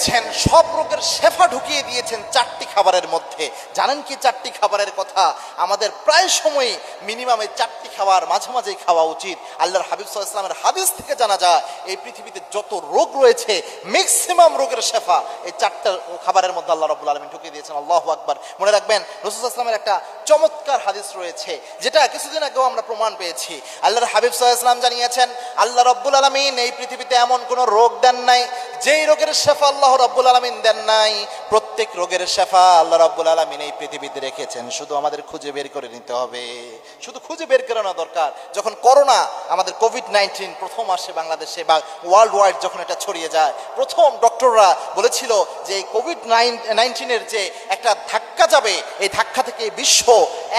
দিয়েছেন, সব রোগের শেফা ঢুকিয়ে দিয়েছেন চারটি খাবারের মধ্যে। জানেন কি চারটি খাবারের কথা? আমাদের প্রায় সময়ই মিনিমাম চারটি খাবার মাঝে মাঝেই খাওয়া উচিত। আল্লাহর হাবিব ইসলামের হাদিস থেকে জানা যায়, এই পৃথিবীতে যত রোগ রয়েছে ম্যাক্সিমাম রোগের শেফা এই চারটা খাবারের মধ্যে আল্লাহ রব্বুল আলমিন ঢুকিয়ে দিয়েছেন। আল্লাহ আকবার। মনে রাখবেন, রসুল ইসলামের একটা চমৎকার হাদিস রয়েছে, যেটা কিছুদিন আগেও আমরা প্রমাণ পেয়েছি। আল্লাহর হাবিব সাল্লাহ ইসলাম জানিয়েছেন, আল্লাহ রব্বুল আলমিন এই পৃথিবীতে এমন কোনো রোগ দেন নাই, যেই রোগের শেফা আল্লাহ রব্বুল আলমিন দেন নাই। প্রত্যেক রোগের শেফা আল্লাহ রব্বুল আলমিন এই পৃথিবীতে রেখেছেন, শুধু আমাদের খুঁজে বের করে নিতে হবে। শুধু খুঁজে বের করানো দরকার, যখন করোনা আমাদের কোভিড নাইন্টিন প্রথম আসে বাংলাদেশে বা ওয়ার্ল্ড ওয়াইড যখন এটা ছড়িয়ে যায়, প্রথম ডক্টররা বলেছিল যে কোভিড নাইন্টিনের যে একটা ধাক্কা যাবে, এই ধাক্কা থেকে বিশ্ব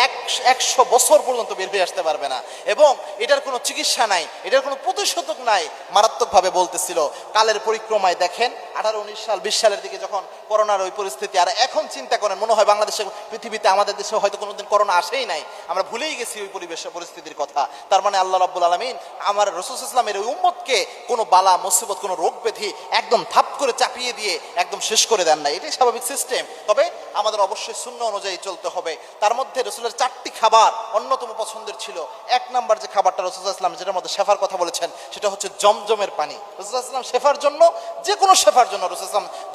এক একশো বছর পর্যন্ত বের হয়ে আসতে পারবে না। এবং এটার কোনো চিকিৎসা নাই, এটার কোনো প্রতিষেধক নাই, মারাত্মকভাবে বলতেছিল। কালের পরিক্রমায় দেখেন, আঠারো, উনিশ সাল, বিশ সালের দিকে যখন করোনার ওই পরিস্থিতি, আর এখন চিন্তা করেন, মনে হয় বাংলাদেশে, পৃথিবীতে আমাদের দেশে হয়তো কোনোদিন করোনা আসেই নাই। আমরা ভুলেই গেছি ওই পরিবেশ পরিস্থিতির কথা। তার মানে আল্লাহ রাব্বুল আলমিন আমার রসুল ইসলামের ওই উম্মতকে কোনো বালা, মুসিবত, কোনো রোগ ব্যাধি একদম থাপ করে চাপিয়ে দিয়ে একদম শেষ করে দেন না এটাই স্বাভাবিক সিস্টেম তবে আমাদের অবশ্যই শূন্য অনুযায়ী চলতে হবে। তার মধ্যে রসুলের চারটি খাবার অন্যতম পছন্দের ছিল। এক নাম্বার যে খাবারটা রসুল ইসলাম যেটার মধ্যে শেফার কথা বলেছেন, সেটা হচ্ছে জমজমের পানি। রসুল শেফার জন্য যে কোনো শেফার জন্য রসুল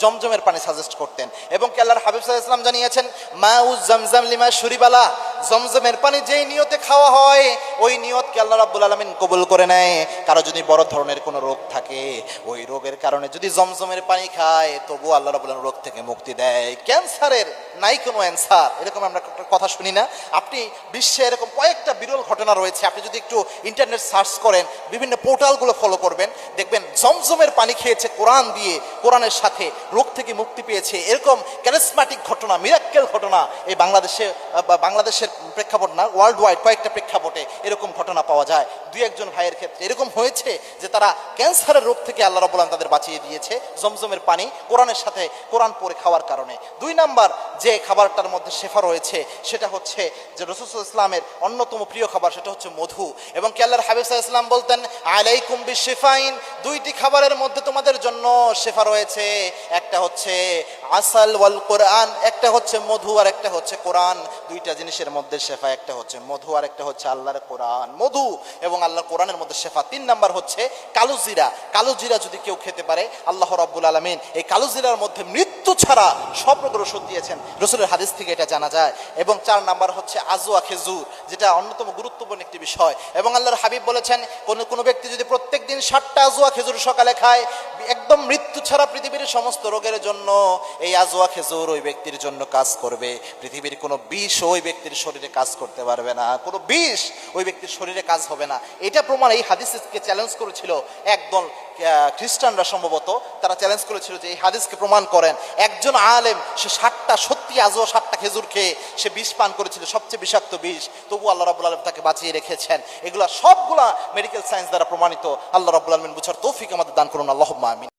জমজমের পানি সাজেস্ট করতেন। এবং কেল্লার হাবিব সাল্লাহ ইসলাম জানিয়েছেন মাউজ জমজম লিমা সুরিবালা জমজমের পানি যেই নিয়তে খাওয়া হয়, ওই নিয়তকে আল্লাহ রাব্বুল আলমিন কবুল করে নেয়। কারও যদি বড় ধরনের কোনো রোগ থাকে, ওই রোগের কারণে যদি জমজমের পানি খায় তবু আল্লাহ রাব্বুল আলমিন রোগ থেকে মুক্তি দেয়। ক্যান্সারের নাই কোনো অ্যান্সার, এরকম আমরা কথা শুনি না। আপনি বিশ্বে এরকম কয়েকটা বিরল ঘটনা রয়েছে, আপনি যদি একটু ইন্টারনেট সার্চ করেন, বিভিন্ন পোর্টালগুলো ফলো করবেন, দেখবেন জমজমের পানি খেয়েছে কোরআন দিয়ে, কোরআনের সাথে রোগ থেকে মুক্তি পেয়েছে। এরকম ক্যারিসমাটিক ঘটনা মিরাক্কেল ঘটনা এই বাংলাদেশে বাংলাদেশের প্রেক্ষাপট না ওয়ার্ল্ড ওয়াইড কয়েকটা প্রেক্ষাপটে এরকম ঘটনা পাওয়া যায়। দুই একজন ভাইয়ের ক্ষেত্রে এরকম হয়েছে যে তারা ক্যান্সারের রোগ থেকে আল্লাহ রাবুল তাদের বাঁচিয়ে দিয়েছে জমজমের পানি কোরআনের সাথে কোরআন পরে খাওয়ার কারণে। দুই নাম্বার যে খাবারটার মধ্যে শেফা রয়েছে, সেটা হচ্ছে যে রসুল ইসলামের অন্যতম প্রিয় খাবার, সেটা হচ্ছে মধু। এবং কি আল্লাহর হাবিব ইসলাম বলতেন, আলাইকুম শেফাইন দুইটি খাবারের মধ্যে তোমাদের জন্য শেফা রয়েছে। একটা হচ্ছে আসাল ওয়াল কোরআন, একটা হচ্ছে মধু, আর একটা হচ্ছে কোরআন। দুইটা জিনিসের মধ্যে শেফা একটা হচ্ছে মধু, আর একটা হচ্ছে আল্লাহর কোরআন। মধু এবং আল্লাহর কোরআনের মধ্যে শেফা। তিন নাম্বার হচ্ছে কালো জিরা। কালো জিরা যদি কেউ খেতে পারে, আল্লাহ রাব্বুল আলমিন এই কালো জিরার মধ্যে মৃত্যু ছাড়া সব রোগের ওষুধ দিয়েছেন। রসুলের হাদিস থেকে এটা জানা যায়। এবং চার নাম্বার হচ্ছে আজুয়া খেজুর, যেটা অন্যতম গুরুত্বপূর্ণ একটি বিষয়। এবং আল্লাহর হাবিব বলেছেন, কোনো কোনো ব্যক্তি যদি প্রত্যেক দিন ষাটটা আজুয়া খেজুর সকালে খায় একদম মৃত্যু ছাড়া পৃথিবীর সমস্ত রোগের জন্য এই আজুয়া খেজুর ওই ব্যক্তির জন্য কাজ করবে। পৃথিবীর কোনো বিষ ওই ব্যক্তির শরীরে কাজ করতে পারবে না। কোনো বিষ ওই ব্যক্তির শরীরে কাজ হবে না। এটা প্রমাণ এই হাদিসকে চ্যালেঞ্জ করেছিল একদল খ্রিস্টানরা সম্ভবত। তারা চ্যালেঞ্জ করেছিল যে এই হাদিসকে প্রমাণ করেন। একজন আলেম, সে ষাটটা সত্যি আজও ষাটটা খেজুর খেয়ে সে বিষ পান করেছিল, সবচেয়ে বিষাক্ত বিষ। তবু আল্লাহ রাবুল আলম তাকে বাঁচিয়ে রেখেছেন। এগুলা সবগুলা মেডিকেল সায়েন্স দ্বারা প্রমাণিত। আল্লাহ রবুল আলমিন বুঝার তৌফিক আমাদের দান করুন। আল্লাহ আমিন।